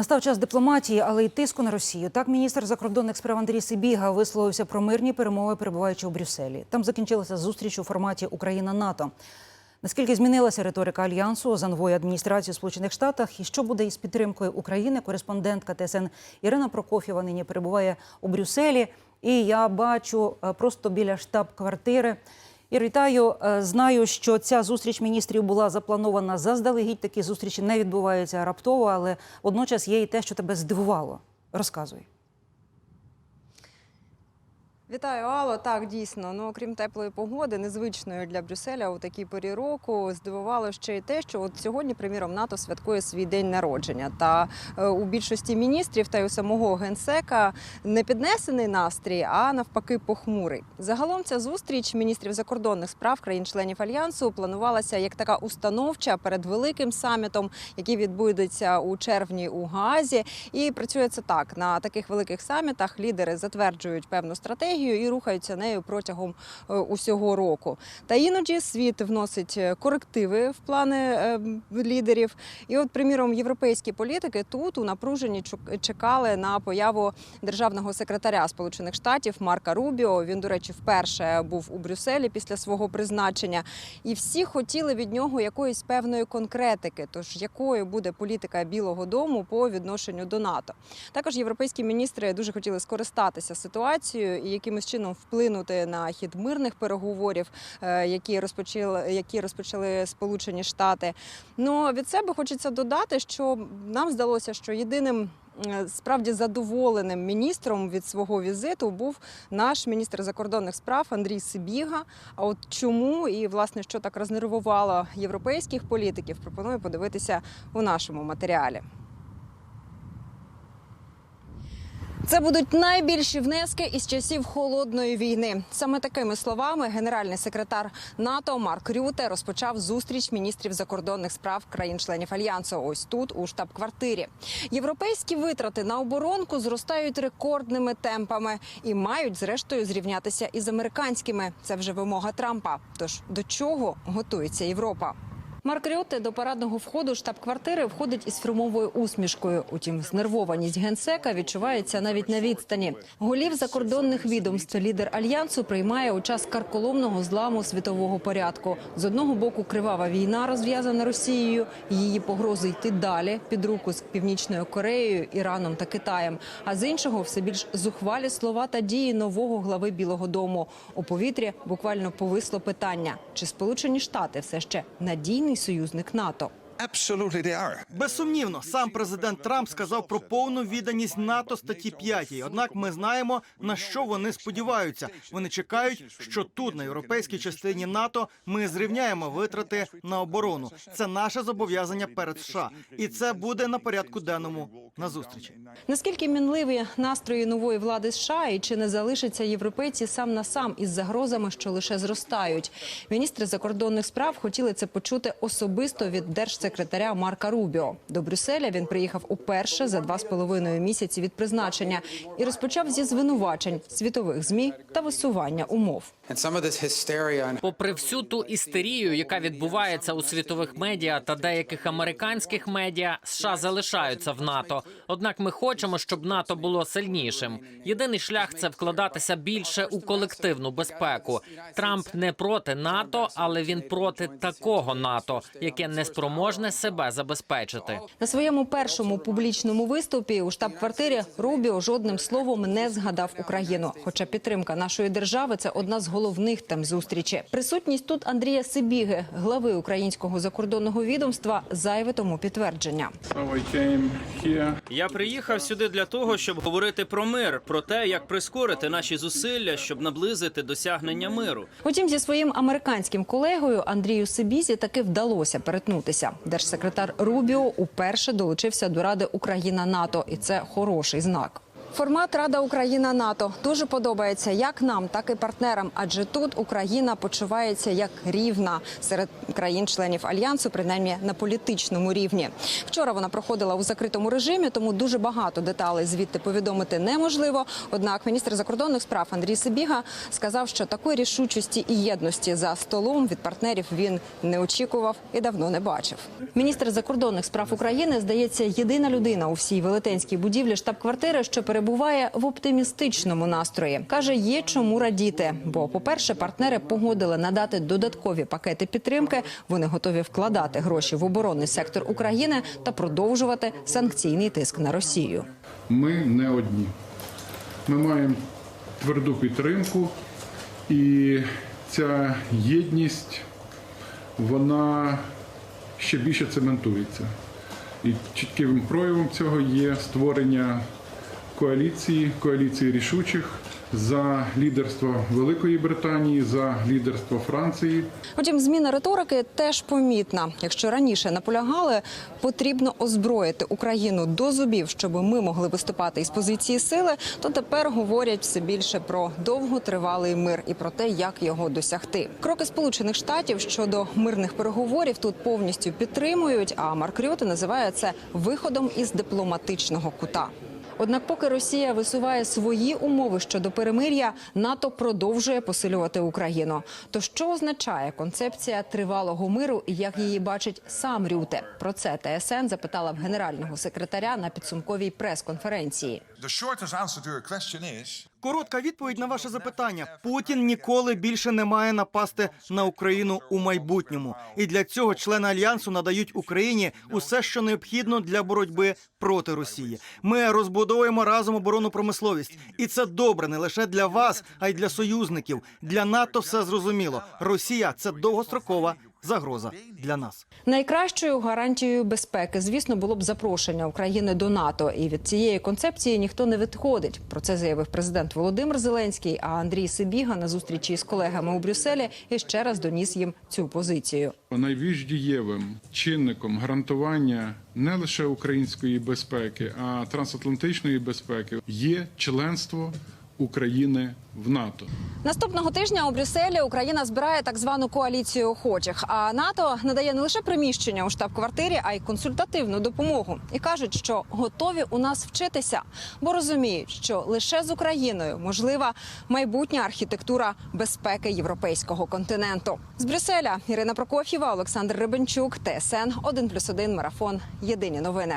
Настав час дипломатії, але й тиску на Росію. Так, міністр закордонних справ Андрій Сибіга висловився про мирні перемови, перебуваючи у Брюсселі. Там закінчилася зустріч у форматі Україна-НАТО. Наскільки змінилася риторика альянсу з анвою адміністрації Сполучених Штатах, і що буде із підтримкою України? Кореспондентка ТСН Ірина Прокофєва нині перебуває у Брюсселі. І я бачу е, просто біля штаб-квартири. І вітаю. Е, Знаю, що ця зустріч міністрів була запланована заздалегідь. Такі зустрічі не відбуваються раптово, але водночас є і те, що тебе здивувало. Розказуй. Вітаю, Алло. Так, дійсно. Ну окрім теплої погоди, незвичної для Брюсселя у такій порі року, здивувало ще й те, що от сьогодні, приміром, НАТО святкує свій день народження. Та е, у більшості міністрів та й у самого генсека не піднесений настрій, а навпаки, похмурий. Загалом ця зустріч міністрів закордонних справ країн-членів альянсу планувалася як така установча перед великим самітом, який відбудеться у червні у Гаазі. І працює це так: на таких великих самітах лідери затверджують певну стратегію і рухаються нею протягом е, усього року. Та іноді світ вносить е, корективи в плани е, лідерів. І, от, приміром, європейські політики тут у напруженні чекали на появу державного секретаря Сполучених Штатів Марка Рубіо. Він, до речі, вперше був у Брюсселі після свого призначення. І всі хотіли від нього якоїсь певної конкретики. Тож якою буде політика Білого Дому по відношенню до НАТО? Також європейські міністри дуже хотіли скористатися ситуацією і якимось чином вплинути на хід мирних переговорів, е, які розпочали, які розпочали Сполучені Штати. Ну від себе хочеться додати, що нам здалося, що єдиним. е, Справді задоволеним міністром від свого візиту був наш міністр закордонних справ Андрій Сибіга. А от чому і власне що так рознервувало європейських політиків, пропоную подивитися у нашому матеріалі. Це будуть найбільші внески із часів холодної війни. Саме такими словами генеральний секретар НАТО Марк Рюте розпочав зустріч міністрів закордонних справ країн-членів альянсу. Ось тут у штаб-квартирі. Європейські витрати на оборонку зростають рекордними темпами і мають зрештою зрівнятися із американськими. Це вже вимога Трампа. Тож до чого готується Європа? Марк Рюте до парадного входу штаб-квартири входить із фірмовою усмішкою. Утім, знервованість генсека відчувається навіть на відстані. Голів закордонних відомств лідер альянсу приймає у час карколомного зламу світового порядку. З одного боку кривава війна розв'язана Росією, її погрози йти далі під руку з північною Кореєю, Іраном та Китаєм. А з іншого все більш зухвалі слова та дії нового глави Білого Дому. У повітрі буквально повисло питання: чи Сполучені Штати все ще надійний союзник НАТО? Absolutely. Безсумнівно, сам президент Трамп сказав про повну відданість НАТО статті 5. Однак ми знаємо на що вони сподіваються. Вони чекають, що тут, на європейській частині НАТО, ми зрівняємо витрати на оборону. Це наше зобов'язання перед США, і це буде на порядку денному на зустрічі. Наскільки мінливі настрої нової влади США і чи не залишаться європейці сам на сам із загрозами, що лише зростають? Міністри закордонних справ хотіли це почути особисто від держсекретаря Марка Рубіо. До Брюсселя він приїхав уперше за два з половиною місяці від призначення і розпочав зі звинувачень світових змі та висування умов. Попри всю ту істерію, яка відбувається у світових медіа та деяких американських медіа, США залишаються в НАТО. Однак ми хочемо, щоб НАТО було сильнішим. Єдиний шлях це вкладатися більше у колективну безпеку. Трамп не проти НАТО, але він проти такого НАТО, яке не спроможне себе забезпечити. На своєму першому публічному виступі у штаб-квартирі Рубіо жодним словом не згадав Україну. Хоча підтримка нашої держави це одна з головних тем зустрічі. Присутність тут Андрія Сибіги, глави українського закордонного відомства, зайве тому підтвердження. Я приїхав сюди для того, щоб говорити про мир, про те, як прискорити наші зусилля, щоб наблизити досягнення миру. Утім, зі своїм американським колегою Андрію Сибізі таки вдалося перетнутися. Держсекретар Рубіо уперше долучився до Ради Україна НАТО, і це хороший знак. Формат Рада Україна НАТО дуже подобається як нам, так і партнерам. Адже тут Україна почувається як рівна серед країн-членів альянсу, принаймні на політичному рівні. Вчора вона проходила у закритому режимі, тому дуже багато деталей звідти повідомити неможливо. Однак міністр закордонних справ Андрій Сибіга сказав, що такої рішучості і єдності за столом від партнерів він не очікував і давно не бачив. Міністр закордонних справ України здається єдина людина у всій велетенській будівлі штаб-квартири, що перебуває в оптимістичному настрої. каже, є чому радіти. Бо, по-перше, партнери погодили надати додаткові пакети підтримки. Вони готові вкладати гроші в оборонний сектор України та продовжувати санкційний тиск на Росію. Ми не одні. Ми маємо тверду підтримку, і ця єдність вона ще більше цементується. І чітким проявом цього є створення коаліції, коаліції рішучих за лідерство Великої Британії, за лідерство Франції. Утім, зміна риторики теж помітна. Якщо раніше наполягали, потрібно озброїти Україну до зубів, щоб ми могли виступати із позиції сили, то тепер говорять все більше про довготривалий мир і про те, як його досягти. Кроки Сполучених Штатів щодо мирних переговорів тут повністю підтримують. А Марк Рюте називає це виходом із дипломатичного кута. Однак, поки Росія висуває свої умови щодо перемир'я, НАТО продовжує посилювати Україну. То що означає концепція тривалого миру і як її бачить сам Рюте? Про це ТСН запитала в генерального секретаря на підсумковій прес-конференції. Коротка відповідь на ваше запитання: Путін ніколи більше не має напасти на Україну у майбутньому, і для цього члени альянсу надають Україні усе, що необхідно для боротьби проти Росії. Ми розбудовуємо разом оборонну промисловість, і це добре не лише для вас, а й для союзників. Для НАТО все зрозуміло. Росія це довгострокова загроза для нас. Найкращою гарантією безпеки, звісно, було б запрошення України до НАТО. І від цієї концепції ніхто не відходить. Про це заявив президент Володимир Зеленський. А Андрій Сибіга на зустрічі з колегами у Брюсселі і ще раз доніс їм цю позицію. Найбільш дієвим чинником гарантування не лише української безпеки, а трансатлантичної безпеки є членство України в НАТО. Наступного тижня у Брюсселі Україна збирає так звану коаліцію охочих. А НАТО надає не лише приміщення у штаб-квартирі, а й консультативну допомогу. І кажуть, що готові у нас вчитися, бо розуміють, що лише з Україною можлива майбутня архітектура безпеки європейського континенту. З Брюсселя Ірина Прокоф'єва, Олександр Рибенчук, ТСН 1+,1 марафон. Єдині новини.